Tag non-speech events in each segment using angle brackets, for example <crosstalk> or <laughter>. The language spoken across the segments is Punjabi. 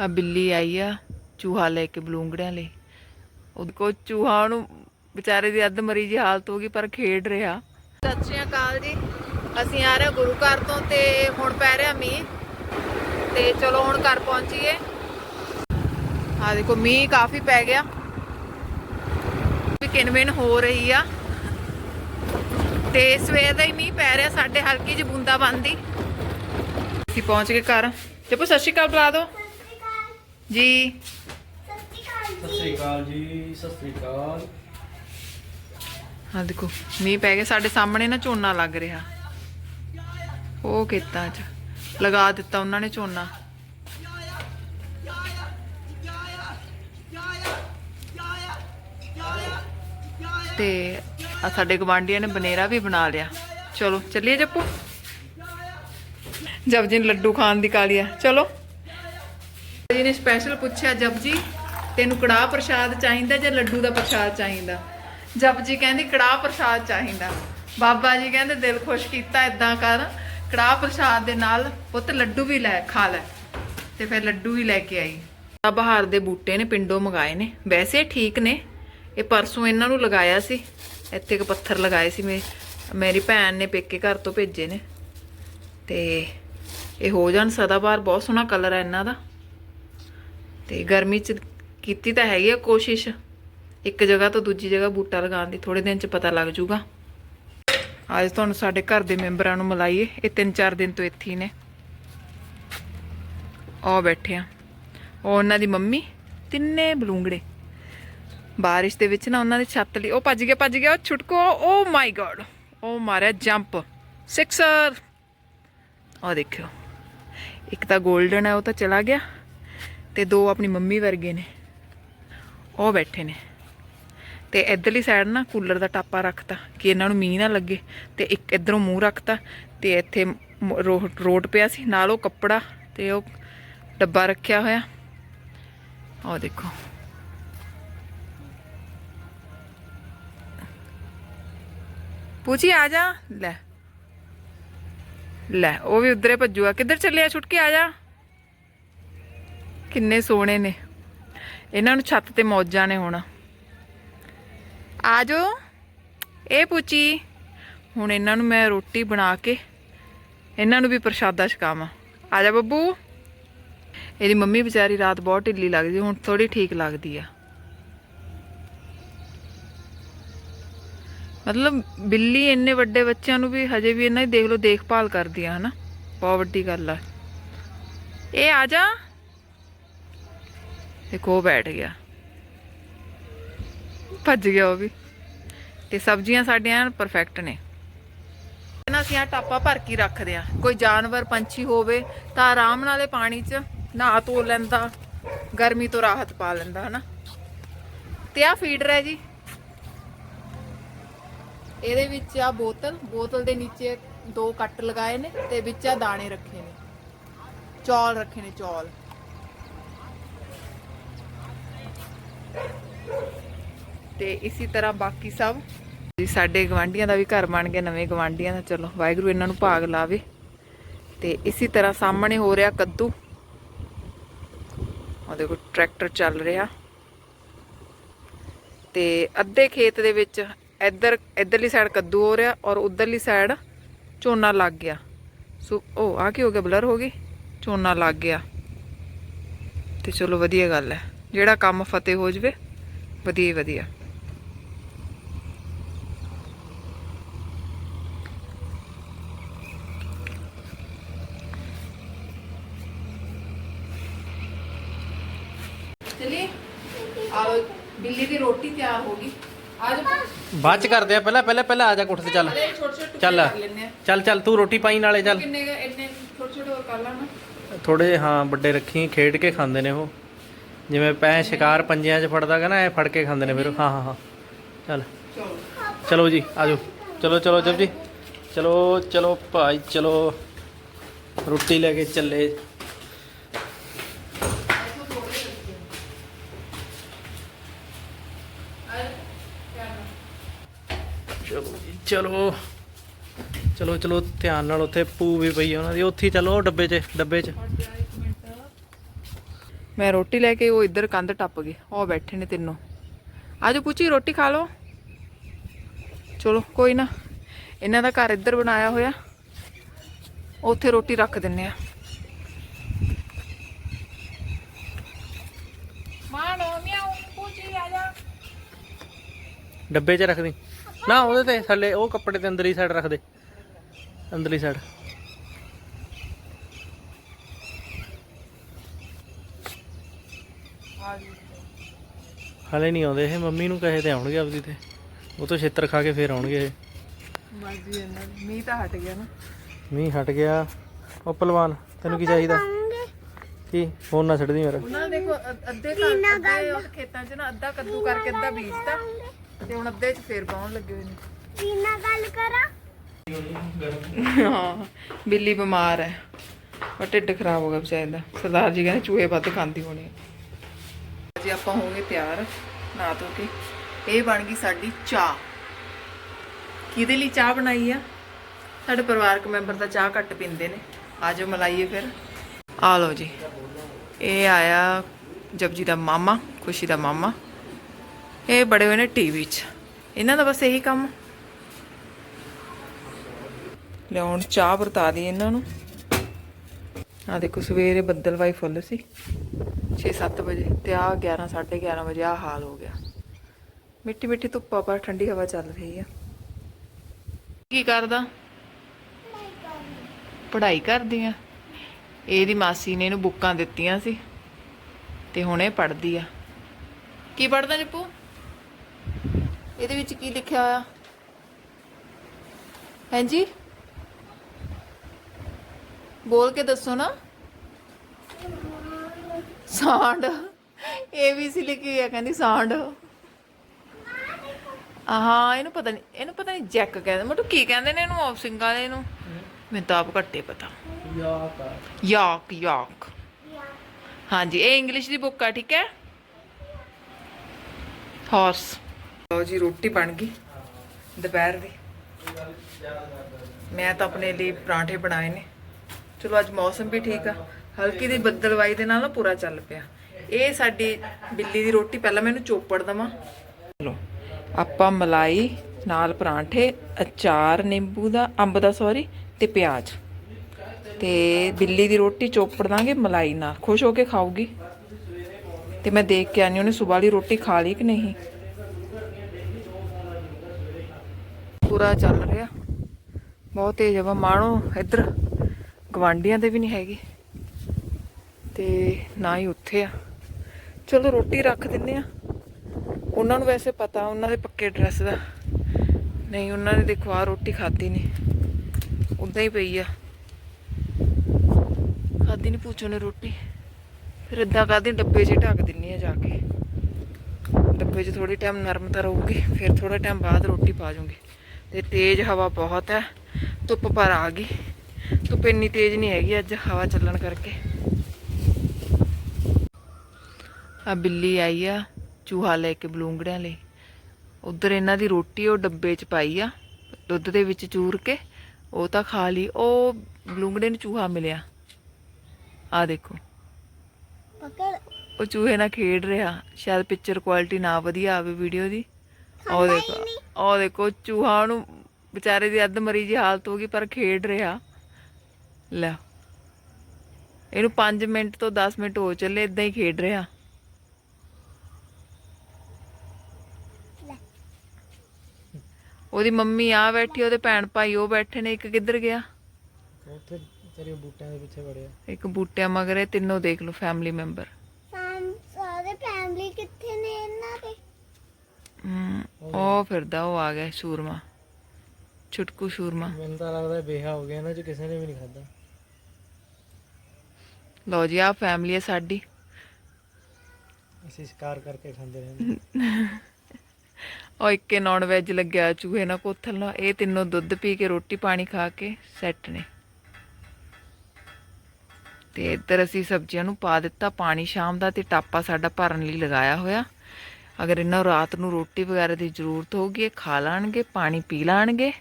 ਆ ਬਿੱਲੀ ਆਈ ਆ, ਚੂਹਾ ਲੈ ਕੇ ਬਲੂੰਗੜਿਆਂ ਲਈ। ਉਹਦੇ ਕੋ ਚੂਹਾ, ਉਹਨੂੰ ਵਿਚਾਰੇ ਦੀ ਅੱਧ ਮਰੀ ਜੀ ਹਾਲਤ ਹੋ ਗਈ, ਪਰ ਖੇਡ ਰਿਹਾ। ਸਤਿ ਸ਼੍ਰੀ ਅਕਾਲ ਜੀ। ਅਸੀਂ ਆ ਰਹੇ ਗੁਰੂ ਘਰ ਤੋਂ ਤੇ ਹੁਣ ਪੈ ਰਿਹਾ ਮੀਂਹ। ਤੇ ਚਲੋ ਹੁਣ ਘਰ ਪਹੁੰਚੀਏ। ਆ ਦੇਖੋ, ਮੀਂਹ ਕਾਫੀ ਪੈ ਗਿਆ। ਵੀ ਹੋ ਰਹੀ ਆ। ਤੇ ਸਵੇਰ ਦਾ ਹੀ ਮੀਂਹ ਪੈ ਰਿਹਾ, ਸਾਡੇ ਹਲਕੀ ਜਿਹੀ ਬੂੰਦਾ ਬੰਦੀ ਅਸੀਂ ਪਹੁੰਚ ਗਏ ਘਰ। ਜਪੋ, ਸਤਿ ਸ਼੍ਰੀ ਅਕਾਲ ਬੁਲਾ ਦਿਓ। ਜੀ। ਸਤਿ ਸ੍ਰੀ ਅਕਾਲ ਜੀ ਸਤਿ ਸ੍ਰੀ ਅਕਾਲ ਆ ਦੇਖੋ ਮੀਂਹ ਪੈ ਗਿਆ ਸਾਡੇ ਸਾਹਮਣੇ ਨਾ ਝੋਨਾ ਲੱਗ ਰਿਹਾ। ਉਹ ਖੇਤਾਂ 'ਚ ਲਗਾ ਦਿੱਤਾ ਉਹਨਾਂ ਨੇ ਝੋਨਾ। ਤੇ ਆ ਸਾਡੇ ਗਵਾਂਢੀਆਂ ਨੇ ਬਨੇਰਾ ਵੀ ਬਣਾ ਲਿਆ। ਚਲੋ ਚੱਲੀਏ ਜੱਪੂ। ਜਬ ਜੀ ਨੇ ਲੱਡੂ ਖਾਣ ਦੀ ਕਾਲੀ ਆ। ਚਲੋ। ਜੀ ਨੇ ਸਪੈਸ਼ਲ ਪੁੱਛਿਆ, ਜਪ ਜੀ, ਤੈਨੂੰ ਕੜਾਹ ਪ੍ਰਸ਼ਾਦ ਚਾਹੀਦਾ ਜਾਂ ਲੱਡੂ ਦਾ ਪ੍ਰਸ਼ਾਦ ਚਾਹੀਦਾ? ਜਪ ਜੀ ਕਹਿੰਦੀ, ਕੜਾਹ ਪ੍ਰਸ਼ਾਦ ਚਾਹੀਦਾ। ਬਾਬਾ ਜੀ ਕਹਿੰਦੇ, ਦਿਲ ਖੁਸ਼ ਕੀਤਾ ਇਦਾਂ ਕਰ, ਕੜਾਹ ਪ੍ਰਸ਼ਾਦ ਦੇ ਨਾਲ ਪੁੱਤ ਲੱਡੂ ਵੀ ਲੈ, ਖਾ ਲੈ ਤੇ ਫਿਰ ਲੱਡੂ ਵੀ ਲੈ ਕੇ ਆਈ। ਆ ਬਹਾਰ ਦੇ ਬੂਟੇ ਨੇ ਪਿੰਡੋਂ ਮੰਗਾਏ ਨੇ। ਵੈਸੇ ਠੀਕ ਨੇ, ਇਹ ਪਰਸੋਂ ਇਹਨਾਂ ਨੂੰ ਲਗਾਇਆ ਸੀ, ਇੱਥੇ ਇੱਕ ਪੱਥਰ ਲਗਾਏ ਸੀ ਮੇ, ਮੇਰੀ ਭੈਣ ਨੇ ਪੇਕੇ ਘਰ ਤੋਂ ਭੇਜੇ ਨੇ ਤੇ ਇਹ ਹੋ ਜਾਣ ਸਦਾਬਹਾਰ, ਬਹੁਤ ਸੋਹਣਾ ਕਲਰ ਹੈ ਇਹਨਾਂ ਦਾ। ਤੇ ਗਰਮੀ ਚ ਕੀਤੀ ਤਾਂ ਹੈਗੀ ਆ ਕੋਸ਼ਿਸ਼। ਇੱਕ ਜਗ੍ਹਾ ਤੋਂ ਦੂਜੀ ਜਗ੍ਹਾ ਬੂਟਾ ਲਗਾਉਣ ਦੀ ਥੋੜੇ ਦਿਨ ਚ ਪਤਾ ਲੱਗ ਜਾਊਗਾ ਅੱਜ ਤੁਹਾਨੂੰ ਸਾਡੇ ਘਰ ਦੇ ਮੈਂਬਰਾਂ ਨੂੰ ਮਿਲਾਈਏ। ਇਹ ਤਿੰਨ ਚਾਰ ਦਿਨ ਤੋਂ ਇੱਥੇ ਹੀ ਨੇ। ਆ ਬੈਠੇ ਆ। ਉਹ ਉਹਨਾਂ ਦੀ ਮੰਮੀ, ਤਿੰਨੇ ਬਲੂੰਗੜੇ। ਬਾਰਿਸ਼ ਦੇ ਵਿੱਚ ਨਾ ਉਹਨਾਂ ਦੀ ਛੱਤ ਲਈ ਉਹ ਭੱਜ ਗਿਆ ਭੱਜ ਗਿਆ। ਉਹ ਛੁਟਕੋ। ਓ ਮਾਈ ਗॉड ਉਹ ਮਾਰਿਆ ਜੰਪ। ਸਿਕਸਰ ਆ ਦੇਖਿਓ। ਇੱਕ ਤਾਂ 골ਡਨ ਹੈ ਉਹ ਤਾਂ ਚਲਾ ਗਿਆ। ਤੇ ਦੋ ਆਪਣੀ ਮੰਮੀ ਵਰਗੇ ਨੇ। ਉਹ ਬੈਠੇ ਨੇ। ਤੇ ਇਧਰਲੀ ਸਾਈਡ ਨਾ ਕੂਲਰ ਦਾ ਟਾਪਾ ਰੱਖਤਾ ਕਿ ਇਹਨਾਂ ਨੂੰ ਮੀਂਹ ਨਾ ਲੱਗੇ ਤੇ ਇੱਕ ਇਧਰੋਂ ਮੂੰਹ ਰੱਖਤਾ ਤੇ ਇੱਥੇ ਮ- ਰੋ- ਰੋਡ ਪਿਆ ਸੀ। ਨਾਲ ਉਹ ਕੱਪੜਾ ਤੇ ਉਹ ਡੱਬਾ ਰੱਖਿਆ ਹੋਇਆ। ਉਹ ਦੇਖੋ। ਪੂਜੀ ਆ ਜਾ। ਲੈ। ਲੈ, ਉਹ ਵੀ ਉਧਰੇ ਭੱਜੂਗਾ। ਕਿੱਧਰ ਚੱਲਿਆ? ਛੁੱਟ ਕੇ ਆ ਜਾ। ਕਿੰਨੇ ਸੋਹਣੇ ਨੇ। ਇਹਨਾਂ ਨੂੰ ਛੱਤ ਤੇ ਮੌਜਾਂ ਨੇ ਹੁਣ। ਆ ਜਾਓ ਇਹ ਪੁੱਚੀ। ਹੁਣ ਇਹਨਾਂ ਨੂੰ ਮੈਂ ਰੋਟੀ ਬਣਾ ਕੇ ਇਹਨਾਂ ਨੂੰ ਵੀ ਪ੍ਰਸ਼ਾਦਾ ਛਕਾਵਾਂ। ਆ ਜਾ ਬੱਬੂ। ਇਹਦੀ ਮੰਮੀ ਵਿਚਾਰੀ ਰਾਤ ਬਹੁਤ ਢਿੱਲੀ ਲੱਗਦੀ, ਹੁਣ ਥੋੜੀ ਠੀਕ ਲੱਗਦੀ ਆ। ਮਤਲਬ ਬਿੱਲੀ ਇੰਨੇ ਵੱਡੇ ਬੱਚਿਆਂ ਨੂੰ ਵੀ ਹਜੇ ਵੀ ਇਹਨਾਂ ਦੀ ਦੇਖ ਲਓ ਦੇਖਭਾਲ ਕਰਦੀ ਆ, ਹਨਾ। ਬਹੁਤ ਵੱਡੀ ਗੱਲ ਆ। ਇਹ ਆ ਜਾ ਦੇਖੋ ਉਹ ਬੈਠ ਗਿਆ। ਭੱਜ ਗਿਆ ਉਹ ਵੀ। ਤੇ ਸਬਜ਼ੀਆਂ ਸਾਡੀਆਂ ਪਰਫੈਕਟ ਨੇ। ਇਹਨਾਂ ਅਸੀਂ ਆ ਟਾਪਾ ਭਰ ਕੇ ਰੱਖਦੇ ਆ। ਕੋਈ ਜਾਨਵਰ, ਪੰਛੀ ਹੋਵੇ ਤਾਂ ਆਰਾਮ ਨਾਲੇ ਪਾਣੀ 'ਚ ਨਹਾ ਧੋ ਲੈਂਦਾ, ਗਰਮੀ ਤੋਂ ਰਾਹਤ ਪਾ ਲੈਂਦਾ, ਹਨਾ। ਤੇ ਆ ਫੀਡਰ ਹੈ ਜੀ। ਇਹਦੇ ਵਿੱਚ ਆ ਬੋਤਲ ਬੋਤਲ ਦੇ ਨੀਚੇ ਦੋ ਕੱਟ ਲਗਾਏ ਨੇ ਤੇ ਵਿੱਚ ਆ ਦਾਣੇ ਰੱਖੇ ਨੇ। ਚੌਲ ਰੱਖੇ ਨੇ ਚੌਲ। ਤੇ ਇਸੇ ਤਰ੍ਹਾਂ ਬਾਕੀ ਸਭ। ਜੀ, ਸਾਡੇ ਗਵਾਂਡੀਆਂ ਦਾ ਵੀ ਘਰ ਬਣ ਗਿਆ, ਨਵੇਂ ਗਵਾਂਡੀਆਂ ਦਾ। ਚਲੋ, ਵਾਹਿਗੁਰੂ ਇਹਨਾਂ ਨੂੰ ਭਾਗ ਲਾਵੇ। ਤੇ ਇਸੇ ਤਰ੍ਹਾਂ ਸਾਹਮਣੇ ਹੋ ਰਿਹਾ ਕੱਦੂ। ਆ ਦੇਖੋ, ਟਰੈਕਟਰ ਚੱਲ ਰਿਹਾ। ਤੇ ਅੱਧੇ ਖੇਤ ਦੇ ਵਿੱਚ ਇੱਧਰ, ਇੱਧਰਲੀ ਸਾਈਡ ਕੱਦੂ ਹੋ ਰਿਹਾ ਔਰ ਉਧਰਲੀ ਸਾਈਡ ਝੋਨਾ ਲੱਗ ਗਿਆ। ਸੋ ਉਹ ਆ ਕੀ ਹੋ ਗਿਆ? ਬਲਰ ਹੋ ਗਈ? ਝੋਨਾ ਲੱਗ ਗਿਆ। ਤੇ ਚਲੋ, ਵਧੀਆ ਗੱਲ ਹੈ। ਜਿਹੜਾ ਕੰਮ ਫਤਿਹ ਹੋ ਜਵੇ, ਵਧੀਆ ਹੀ ਵਧੀਆ ਚਲਿਏ ਆਓ ਬਿੱਲੀ ਦੀ ਰੋਟੀ ਤਿਆਰ ਹੋ ਗਈ ਆ ਜਾ ਬਾਅਦ ਚ ਕਰਦੇ ਆ ਪਹਿਲਾਂ ਪਹਿਲਾਂ ਪਹਿਲਾਂ ਆ ਜਾ ਕੁੱਠ ਤੇ ਚੱਲ। ਚੱਲ। ਚੱਲ ਚੱਲ ਤੂੰ ਰੋਟੀ ਪਾਈ ਨਾਲੇ ਚੱਲ। ਕਿੰਨੇ ਇੰਨੇ ਛੋਟੇ ਛੋਟੇ ਹੋਰ ਕਰ ਲਾਣਾ ਥੋੜੇ ਜਿਹੇ ਹਾਂ ਵੱਡੇ ਰੱਖੀ ਖੇਡ ਕੇ ਖਾਂਦੇ ਨੇ ਉਹ। ਜਿਵੇਂ ਪੈ ਸ਼ਿਕਾਰ ਪੰਜਿਆਂ 'ਚ ਫੜਦਾ ਗਾ ਨਾ ਐ ਫੜ ਕੇ ਖਾਂਦੇ ਨੇ ਫਿਰ। ਹਾਂ ਹਾਂ ਹਾਂ। ਚੱਲ। ਚਲੋ। ਚਲੋ ਜੀ ਆਜੋ ਚਲੋ ਚਲੋ ਜਬ ਜੀ ਚਲੋ ਚਲੋ ਭਾਈ ਚਲੋ। ਰੋਟੀ ਲੈ ਕੇ ਚੱਲੇ। ਚਲੋ ਚਲੋ ਚਲੋ ਧਿਆਨ ਨਾਲ ਉੱਥੇ ਪੂ ਵੀ ਪਈ ਉਹਨਾਂ ਦੀ। ਉੱਥੇ ਚਲੋ ਉਹ ਡੱਬੇ 'ਚ ਡੱਬੇ 'ਚ। ਮੈਂ ਰੋਟੀ ਲੈ ਕੇ ਉਹ ਇੱਧਰ ਕੰਧ ਟੱਪ ਗਏ। ਉਹ ਬੈਠੇ ਨੇ ਤਿੰਨੋਂ। ਆਜੋ ਪੁੱਛੀ ਰੋਟੀ ਖਾ ਲਓ। ਚਲੋ ਕੋਈ ਨਾ। ਇਹਨਾਂ ਦਾ ਘਰ ਇੱਧਰ ਬਣਾਇਆ ਹੋਇਆ। ਉੱਥੇ ਰੋਟੀ ਰੱਖ ਦਿੰਨੇ ਆ। ਮਾਣੋ ਮਿਆਉ ਪੁੱਛੀ ਆ ਜਾ। ਡੱਬੇ 'ਚ ਰੱਖ ਦੀ। ਨਾ ਉਹਦੇ ਤੇ ਥੱਲੇ ਉਹ ਕੱਪੜੇ ਦੇ ਅੰਦਰਲੀ ਸਾਈਡ ਰੱਖ ਦੇ। ਅੰਦਰਲੀ ਸਾਈਡ ਹਲੇ ਨਹੀਂ ਆਉਂਦੇ ਇਹ ਮੰਮੀ ਨੂੰ ਕਹੇ ਤੇ ਆਉਣਗੇ ਆਪਦੀ ਤੇ। ਉਹ ਤੋਂ ਛਿੱਤਰ ਖਾ ਕੇ ਫੇਰ ਆਉਣਗੇ ਇਹ। ਬਾਜੀ ਇਹਨਾਂ ਦੀ। ਮੀਂਹ ਤਾਂ ਹਟ ਗਿਆ ਨਾ। ਮੀਂਹ ਹਟ ਗਿਆ। ਉਹ ਪਹਿਲਵਾਨ ਤੈਨੂੰ ਕੀ ਚਾਹੀਦਾ? ਕੀ? ਫੋਨ ਨਾ ਛੱਡਦੀ ਮੇਰਾ। ਉਹਨਾਂ ਦੇਖੋ ਅੱਧੇ ਉਹ ਖੇਤਾਂ 'ਚ ਨਾ ਅੱਧਾ ਕੱਦੂ ਕਰਕੇ ਅੱਧਾ ਬੀਜਤਾ। ਤੇ ਹੁਣ ਅੱਧੇ 'ਚ ਫੇਰ ਪਾਉਣ ਲੱਗੇ ਹੋਏ ਨੇ। ਜੀਨਾ ਗੱਲ ਕਰਾਂ? ਹਾਂ ਬਿੱਲੀ ਬਿਮਾਰ ਹੈ। ਉਹ ਢਿੱਡ ਖਰਾਬ ਹੋ ਗਿਆ ਵਿਚਾਰੇ ਦਾ। ਸਰਦਾਰ ਜੀ ਕਹਿੰਦੇ ਚੂਹੇ ਵੱਧ ਖਾਂਦੀ ਹੋਣੀ ਜੀ ਆਪਾਂ ਹੋ ਗਏ ਤਿਆਰ ਨਾ ਧੋ ਕੇ। ਇਹ ਬਣ ਗਈ ਸਾਡੀ ਚਾਹ। ਕਿਹਦੇ ਲਈ ਚਾਹ ਬਣਾਈ ਆ? ਸਾਡੇ ਪਰਿਵਾਰਕ ਮੈਂਬਰ ਤਾਂ ਚਾਹ ਘੱਟ ਪੀਂਦੇ ਨੇ। ਆਜੋ ਮਲਾਈਏ ਫਿਰ। ਆ ਲਓ ਜੀ। ਇਹ ਆਇਆ ਜਪਜੀ ਦਾ ਮਾਮਾ ਖੁਸ਼ੀ ਦਾ ਮਾਮਾ। ਇਹ ਬੜੇ ਹੋਏ ਨੇ ਟੀਵੀ 'ਚ। ਇਹਨਾਂ ਦਾ ਬਸ ਇਹੀ ਕੰਮ। ਲਿਆਉਣ ਚਾਹ ਵਰਤਾ ਦੀ ਇਹਨਾਂ ਨੂੰ। ਆ ਦੇਖੋ, ਸਵੇਰੇ ਬੱਦਲਵਾਈ ਫੁੱਲ ਸੀ। 6-7 ਵਜੇ ਤੇ ਆ 11 11:30 ਵਜੇ ਆ ਹਾਲ ਹੋ ਗਿਆ। ਮਿੱਟੀ ਮਿੱਟੀ ਧੁੱਪਾ ਪਰ ਠੰਡੀ ਹਵਾ ਚੱਲ ਰਹੀ ਆ। ਕੀ ਕਰਦਾ? ਪੜ੍ਹਾਈ ਕਰਦੀ ਆ। ਇਹਦੀ ਮਾਸੀ ਨੇ ਇਹਨੂੰ ਬੁੱਕਾਂ ਦਿੱਤੀਆਂ ਸੀ ਤੇ ਹੁਣ ਇਹ ਪੜ੍ਹਦੀ ਆ। ਕੀ ਪੜ੍ਹਦਾ ਜੱਪੂ? ਇਹਦੇ ਵਿੱਚ ਕੀ ਲਿਖਿਆ ਹੋਇਆ? ਹਾਂਜੀ? ਬੋਲ ਕੇ ਦੱਸੋ ਨਾ। ਸਾਂਡ ਇਹ ਵੀ ਸੀ ਲਿਖੀ ਹੋਈ ਆ ਕਹਿੰਦੀ ਸਾਂਡ ਹਾਂ ਇਹਨੂੰ ਪਤਾ ਨਹੀਂ ਇਹਨੂੰ ਪਤਾ ਨਹੀਂ ਜੈਕ ਕਹਿੰਦੇ ਮਤਲਬ ਕੀ ਕਹਿੰਦੇ ਨੇ ਇਹਨੂੰ ਆਫਸਿੰਗ ਵਾਲੇ ਨੂੰ ਮੈਨੂੰ ਤਾਂ ਆਪ ਘੱਟੇ ਪਤਾ। ਯਾਕ ਯਾਕ ਹਾਂਜੀ ਇਹ ਇੰਗਲਿਸ਼ ਦੀ ਬੁੱਕ ਆ ਠੀਕ ਹੈ? ਹਾਰਸ ਲਓ ਜੀ ਰੋਟੀ ਬਣ ਗਈ ਦੁਪਹਿਰ ਦੀ। ਮੈਂ ਤਾਂ ਆਪਣੇ ਲਈ ਪਰਾਂਠੇ ਬਣਾਏ ਨੇ। ਚਲੋ ਅੱਜ ਮੌਸਮ ਵੀ ਠੀਕ ਆ। ਹਲਕੀ ਦੀ ਬੱਦਲਵਾਈ ਦੇ ਨਾਲ ਨਾ ਪੂਰਾ ਚੱਲ ਪਿਆ। ਇਹ ਸਾਡੀ ਬਿੱਲੀ ਦੀ ਰੋਟੀ ਪਹਿਲਾਂ ਮੈਨੂੰ ਚੋਪੜ ਦਵਾਂ। ਚਲੋ ਆਪਾਂ ਮਲਾਈ ਨਾਲ ਪਰਾਂਠੇ ਅਚਾਰ ਨਿੰਬੂ ਦਾ ਅੰਬ ਦਾ ਸੌਰੀ ਤੇ ਪਿਆਜ਼। ਤੇ ਬਿੱਲੀ ਦੀ ਰੋਟੀ ਚੋਪੜ ਦਾਂਗੇ ਮਲਾਈ ਨਾਲ। ਖੁਸ਼ ਹੋ ਕੇ ਖਾਊਗੀ। ਤੇ ਮੈਂ ਦੇਖ ਕੇ ਆਨੀ ਉਹਨੇ ਸਵੇਰ ਵਾਲੀ ਰੋਟੀ ਖਾ ਲਈ ਕਿ ਨਹੀਂ। ਪੂਰਾ ਚੱਲ ਰਿਹਾ। ਬਹੁਤ ਤੇਜ਼ ਹਵਾ। ਮਾਣੋ, ਇੱਧਰ ਗਵਾਂਡੀਆਂ ਦੇ ਵੀ ਨਹੀਂ ਹੈਗੇ। ਤੇ ਨਾ ਹੀ ਉੱਥੇ ਆ। ਚਲੋ, ਰੋਟੀ ਰੱਖ ਦਿੰਨੇ ਆ। ਉਹਨਾਂ ਨੂੰ ਵੈਸੇ ਪਤਾ, ਉਹਨਾਂ ਦੇ ਪੱਕੇ ਐਡਰੈਸ ਦਾ। ਨਹੀਂ, ਉਹਨਾਂ ਨੇ ਦੇਖੋ ਆ ਰੋਟੀ ਖਾਧੀ ਨਹੀਂ ਉਦਾਂ ਹੀ ਪਈ ਆ। ਖਾਧੀ ਨਹੀਂ ਪੁੱਛੋ ਨੇ ਰੋਟੀ। ਫਿਰ ਇਦਾਂ ਕਰਦੀ ਡੱਬੇ 'ਚ ਢੱਕ ਦਿੰਨੀ ਆ ਜਾ ਕੇ। ਡੱਬੇ 'ਚ ਥੋੜੀ ਟਾਈਮ ਨਰਮ ਤਾਂ ਰਹੂਗੀ, ਫਿਰ ਥੋੜਾ ਟਾਈਮ ਬਾਅਦ ਰੋਟੀ ਪਾ ਜੂੰਗੀ ਤੇ ਤੇਜ਼ ਹਵਾ ਬਹੁਤ ਹੈ। ਧੁੱਪ ਪਰ ਆ ਗਈ। ਧੁੱਪ ਇੰਨੀ ਤੇਜ਼ ਨਹੀਂ ਹੈਗੀ ਅੱਜ ਹਵਾ ਚੱਲਣ ਕਰਕੇ। ਆ ਬਿੱਲੀ ਆਈ ਆ ਚੂਹਾ ਲੈ ਕੇ ਬਲੂੰਗੜਿਆਂ ਲਈ। ਉਧਰ ਇਹਨਾਂ ਦੀ ਰੋਟੀ ਉਹ ਡੱਬੇ 'ਚ ਪਾਈ ਆ ਦੁੱਧ ਦੇ ਵਿੱਚ ਚੂਰ ਕੇ ਉਹ ਤਾਂ ਖਾ ਲਈ। ਉਹ ਬਲੂੰਗੜੇ ਨੂੰ ਚੂਹਾ ਮਿਲਿਆ। ਆ ਦੇਖੋ। ਪਕੜ। ਉਹ ਚੂਹੇ ਨਾਲ ਖੇਡ ਰਿਹਾ। ਸ਼ਾਇਦ ਪਿਕਚਰ ਕੁਆਲਿਟੀ ਨਾ ਵਧੀਆ ਆਵੇ ਵੀਡੀਓ ਦੀ। ਉਹ ਦੇਖੋ ਉਹ ਦੇਖੋ ਚੂਹਾ ਉਹਨੂੰ ਵਿਚਾਰੇ ਦੀ ਅੱਧ ਮਰੀ ਜੀ ਹਾਲਤ ਹੋ ਗਈ ਪਰ ਖੇਡ ਰਿਹਾ। ਲੈ ਇਹਨੂੰ 5 ਮਿੰਟ ਤੋਂ 10 ਮਿੰਟ ਹੋ ਚੱਲੇ ਇਦਾਂ ਹੀ ਖੇਡ ਰਿਹਾ। ਲੈ। ਉਹਦੀ ਮੰਮੀ ਆ ਬੈਠੀ ਉਹਦੇ ਭੈਣ ਭਾਈ ਉਹ ਬੈਠੇ ਨੇ ਇੱਕ ਕਿੱਧਰ ਗਿਆ? ਉੱਥੇ ਤੇਰੇ ਬੂਟਿਆਂ ਦੇ ਪਿੱਛੇ ਵੜਿਆ। ਇੱਕ ਬੂਟਿਆਂ ਮਗਰ ਇਹ ਤਿੰਨੋਂ ਦੇਖ ਲਓ ਫੈਮਿਲੀ ਮੈਂਬਰ ਸਾਰੇ ਫੈਮਿਲੀ ਕਿੱਥੇ ਨੇ ਇਹਨਾਂ ਦੇ? ਉਹ ਫਿਰਦਾ ਉਹ ਆ ਗਿਆ ਸੂਰਮਾ। ਛੁਟਕੂ ਸੂਰਮਾ। ਮੈਨੂੰ ਤਾਂ ਲੱਗਦਾ ਬੇਹਾ ਹੋ ਗਿਆ ਇਹਨਾਂ ਚ ਕਿਸੇ ਨੇ ਵੀ ਨਹੀਂ ਖਾਦਾ ਲਓ ਜੀ ਆ ਫੈਮਿਲੀ ਹੈ ਸਾਡੀ। ਅਸੀਂ ਸ਼ਿਕਾਰ ਕਰਕੇ ਖਾਂਦੇ ਰਹਿੰਦੇ ਉਹ ਇੱਕੇ ਨੌਨ ਵੈਜ ਲੱਗਿਆ ਚੂਹੇ ਨਾਲ ਕੋਥਲ ਨਾਲ। ਇਹ ਤਿੰਨੋਂ ਦੁੱਧ ਪੀ ਕੇ ਰੋਟੀ ਪਾਣੀ ਖਾ ਕੇ ਸੈੱਟ ਨੇ। ਤੇ ਇੱਧਰ ਅਸੀਂ ਸਬਜ਼ੀਆਂ ਨੂੰ ਪਾ ਦਿੱਤਾ। ਪਾਣੀ ਸ਼ਾਮ ਦਾ ਤੇ ਟਾਪਾ ਸਾਡਾ ਭਰਨ ਲਈ ਲਗਾਇਆ ਹੋਇਆ। ਅਗਰ ਇਹਨਾਂ ਨੂੰ ਰਾਤ ਨੂੰ ਰੋਟੀ ਵਗੈਰਾ ਦੀ ਜ਼ਰੂਰਤ ਹੋਊਗੀ ਇਹ ਖਾ ਲਾਣਗੇ ਪਾਣੀ ਪੀ ਲਾਣਗੇ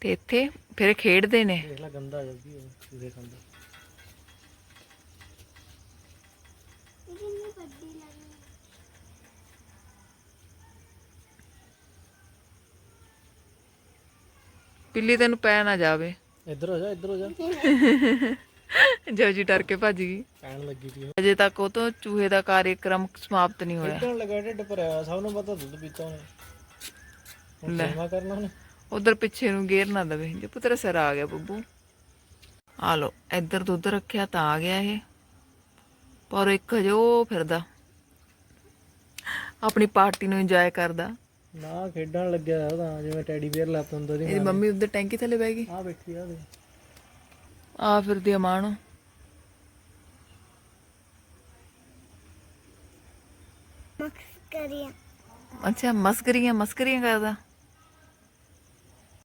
ਤੇ ਇੱਥੇ ਫਿਰ ਖੇਡਦੇ ਨੇ। ਦੇਖ ਲੈ ਗੰਦਾ ਹੋ ਜਾਂਦੀ ਉਹ ਚੂਹੇ ਖਾਂਦੇ ਜਿੰਨਾ ਗੱਡੀ ਲੱਗੀ ਪਿੱਲੀ ਤੈਨੂੰ ਪੈ ਨਾ ਜਾਵੇ। ਇੱਧਰ ਹੋ ਜਾ ਇੱਧਰ ਹੋ ਜਾ। <laughs> ਜਬਜੀ ਡਰ ਕੇ ਭੱਜ ਗਈ। ਪੈਣ ਲੱਗੀ ਸੀ ਅਜੇ ਤੱਕ ਉਹ ਤੋਂ ਚੂਹੇ ਦਾ ਕਾਰਜਕ੍ਰਮ ਸਮਾਪਤ ਨਹੀਂ ਹੋਇਆ। ਖੇਡਣ ਲੱਗਾ ਢਿੱਡ ਭਰਿਆ ਸਭ ਨੂੰ ਪਤਾ ਦੁੱਧ ਪੀਤਾ ਉਹਨੇ ਹੁਣ ਲੈ। ਸੇਵਾ ਕਰਨਾ ਉਹਨੇ। ਉਧਰ ਪਿੱਛੇ ਨੂੰ ਗੇਰ ਨਾ ਦਵੇ। ਜੇ ਪੁੱਤਰ ਸਿਰ ਆ ਗਿਆ ਬੱਬੂ। ਆ ਲੋ ਇੱਧਰ ਦੁੱਧ ਰੱਖਿਆ ਤਾਂ ਆ ਗਿਆ ਇਹ। ਪਰ ਇੱਕ ਹਜੇ ਉਹ ਫਿਰਦਾ। ਆਪਣੀ ਪਾਰਟੀ ਨੂੰ ਇੰਜੋਏ ਕਰਦਾ। ਨਾ ਖੇਡਣ ਲੱਗਿਆ ਉਹਦਾ ਜਿਵੇਂ ਟੈਡੀ ਬੀਅਰ ਲੱਤ ਹੁੰਦਾ ਇਹਦੀ ਮੰਮੀ ਉਧਰ ਟੈਂਕੀ ਥੱਲੇ ਬਹਿ ਗਈ। ਆ ਬੈਠੀ ਆ ਉਹਦੇ ਆ ਫਿਰਦੀ ਅਮਾਨ। ਮਕਸ ਕਰੀਆ ਅੱਛਾ ਮਸਕਰੀਆਂ ਮਸਕਰੀਆਂ ਕਰਦਾ।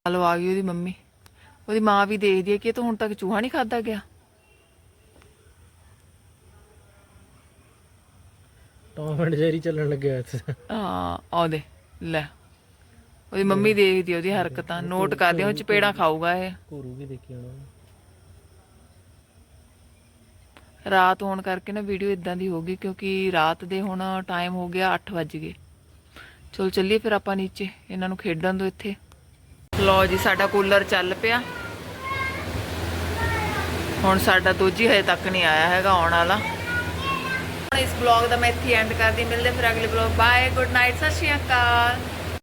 ਹਲੋ ਆ ਗਈ ਉਹਦੀ ਮੰਮੀ। ਉਹਦੀ ਮਾਂ ਵੀ ਦੇਖਦੀ ਹੈ ਕਿ ਇਹ ਤਾਂ ਹੁਣ ਤੱਕ ਚੂਹਾ ਨਹੀਂ ਖਾਦਾ ਗਿਆ। ਟੌਮ ਐਂਡ ਜੈਰੀ ਚੱਲਣ ਲੱਗਿਆ ਇੱਥੇ। ਹਾਂ ਆਉਦੇ ਲੈ। ਉਹਦੀ ਮੰਮੀ ਦੇਖਦੀ ਆ ਉਹਦੀ ਹਰਕਤਾਂ ਨੋਟ ਕਰਦੀ ਆ, ਉਹ ਚਪੇੜਾ ਖਾਊਗਾ ਇਹ। ਘੂਰੂ ਵੀ ਦੇਖੀ ਹੁਣ ਉਹਨੇ। ਰਾਤ ਹੋਣ ਕਰਕੇ ਨਾ ਵੀਡੀਓ ਇਦਾਂ ਦੀ ਹੋ ਗਈ ਕਿਉਂਕਿ ਰਾਤ ਦੇ ਹੁਣ ਟਾਈਮ ਹੋ ਗਿਆ 8 ਵੱਜ ਗਏ। ਚਲ ਚੱਲੀਏ ਫਿਰ ਆਪਾਂ ਨੀਚੇ, ਇਹਨਾਂ ਨੂੰ ਖੇਡਣ ਦੋ ਇੱਥੇ। ਲਓ ਜੀ, ਸਾਡਾ ਕੂਲਰ ਚੱਲ ਪਿਆ। ਹੁਣ ਸਾਡਾ ਦੂਜੀ ਹਜੇ ਤੱਕ ਨਹੀਂ ਆਇਆ ਹੈਗਾ ਆਉਣ ਵਾਲਾ। ਇਸ ਬਲੌਗ ਦਾ ਮੈਂ ਇੱਥੇ ਐਂਡ ਕਰਦੀ, ਮਿਲਦੇ ਫਿਰ ਅਗਲੇ ਬਲੌਗ ਬਾਏ ਗੁੱਡ ਨਾਈਟ ਸਤਿ ਸ਼੍ਰੀ ਅਕਾਲ।